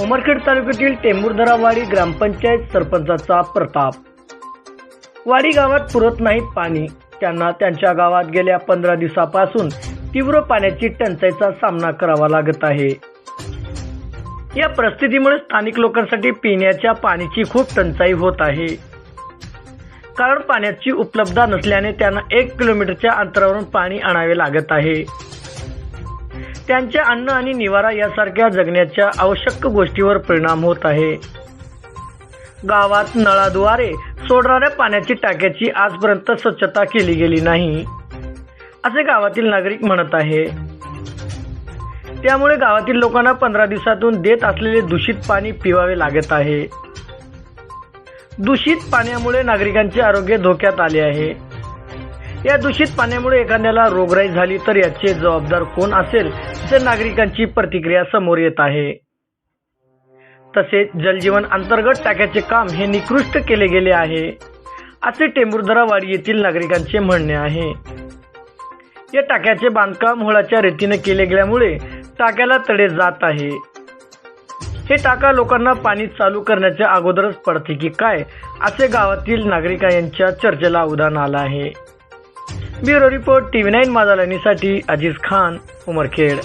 उमरखेड तालुक्यातील टेंभुर्धरा ग्रामपंचायत सरपंचाचा प्रताप. वाडी गावात पुरत नाही पाणी. त्यांना त्यांच्या गावात गेल्या पंधरा दिवसापासून तीव्र पाण्याची टंचाईचा सामना करावा लागत आहे. या परिस्थितीमुळे स्थानिक लोकांसाठी पिण्याच्या पाण्याची खूप टंचाई होत आहे. कारण पाण्याची उपलब्धता नसल्याने त्यांना एक किलोमीटरच्या अंतरावरून पाणी आणावे लागत आहे. त्यांच्या अन्न आणि निवारा यासारख्या जगण्याच्या आवश्यक गोष्टीवर परिणाम होत आहे. गावात नळाद्वारे सोडणाऱ्या पाण्याची टाक्याची आजपर्यंत स्वच्छता केली गेली नाही असे गावातील नागरिक म्हणत आहे. त्यामुळे गावातील लोकांना पंधरा दिवसातून देत असलेले दूषित पाणी पिवावे लागत आहे. दूषित पाण्यामुळे नागरिकांचे आरोग्य धोक्यात आले आहे. या दूषित पाण्यामुळे एखाद्याला रोगराई झाली तर याचे जबाबदार कोण असेल तर नागरिकांची प्रतिक्रिया समोर येत आहे. तसेच जलजीवन अंतर्गत टाक्याचे काम हे निकृष्ट केले गेले आहे. असे टेंभुर्धरा येथील नागरिकांचे म्हणणे आहे. या टाक्याचे बांधकाम होळाच्या रीतीने केले गेल्यामुळे टाक्याला तडे जात आहे. हे टाका लोकांना पाणी चालू करण्याच्या अगोदरच पडते की काय असे गावातील नागरिकांच्या चर्चेला उदाहरण आलं आहे. ब्युरो रिपोर्ट टीव्ही नाईन माझा अजीज खान उमरखेड